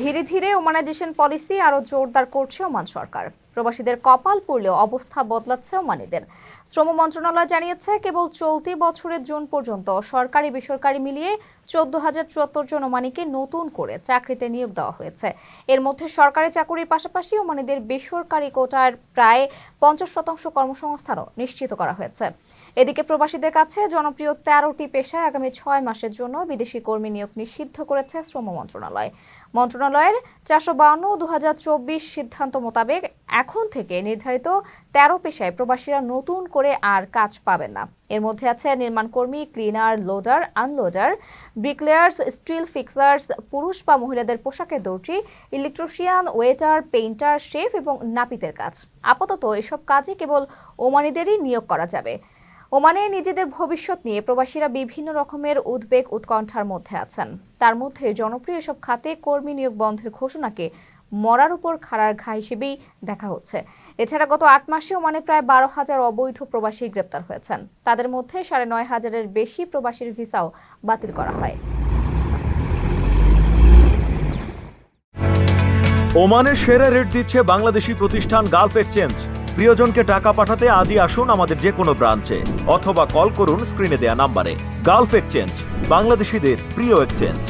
ধীরে ধীরে ওমানাইজেশন পলিসি আরও জোরদার করছে ওমান সরকার। প্রবাসীদের কপাল পড়লেও অবস্থা বদলাচ্ছে ওমানিদের। শ্রম মন্ত্রণালয় জানিয়েছে, কেবল চলতি বছরের জুন পর্যন্ত সরকারি বেসরকারি মিলিয়ে চোদ্দ হাজার চুয়াত্তর জন ওমানিকে নতুন করে চাকরিতে নিয়োগ দেওয়া হয়েছে। এর মধ্যে সরকারি চাকুরির পাশাপাশি ওমানিদের বেসরকারি কোটার প্রায় পঞ্চাশ শতাংশ কর্মসংস্থানও নিশ্চিত করা হয়েছে। এদিকে প্রবাসীদের কাছে জনপ্রিয় তেরোটি পেশায় আগামী ছয় মাসের জন্য বিদেশি কর্মী নিয়োগ নিষিদ্ধ করেছে শ্রম মন্ত্রণালয়। মন্ত্রণালয়ের চারশো বাউন্ন দু হাজার চব্বিশ সিদ্ধান্ত মোতাবেক এখন থেকে নির্ধারিত তেরো পেশায় প্রবাসীরা নতুন করে আর কাজ পাবেন না। এর মধ্যে আছে নির্মাণ কর্মী cleaner, loader, unloader, bricklayers, steel fixers, পুরুষ বা মহিলাদের পোশাকের দর্জি, ইলেকট্রিশিয়ান, ওয়েটার, পেইন্টার, শেফ এবং নাপিতের কাজ। আপাতত এসব কাজে কেবল ওমানিদেরই নিয়োগ করা যাবে। ওমানে নিজেদের ভবিষ্যৎ নিয়ে প্রবাসীরা বিভিন্ন রকমের উদ্বেগ উৎকণ্ঠার মধ্যে আছেন। তার মধ্যে জনপ্রিয় এসব খাতে কর্মী নিয়োগ বন্ধের ঘোষণাকে মরার উপর খাড়ার ঘা হিসেবেই দেখা হচ্ছে। এছাড়া গত আট মাসে ওমানে প্রায় বারো হাজার অবৈধ প্রবাসী গ্রেপ্তার হয়েছেন। তাদের মধ্যে সাড়ে নয় হাজারের বেশি প্রবাসীর ভিসাও বাতিল করা হয়। ওমানের সেরা রেট দিচ্ছে বাংলাদেশি প্রতিষ্ঠান গালফ এক্সচেঞ্জ। প্রিয়জনকে টাকা পাঠাতে আজই আসুন আমাদের যে কোনো ব্রাঞ্চে, অথবা কল করুন স্ক্রিনে দেয়া নাম্বারে। গালফ এক্সচেঞ্জ, বাংলাদেশিদের প্রিয় এক্সচেঞ্জ।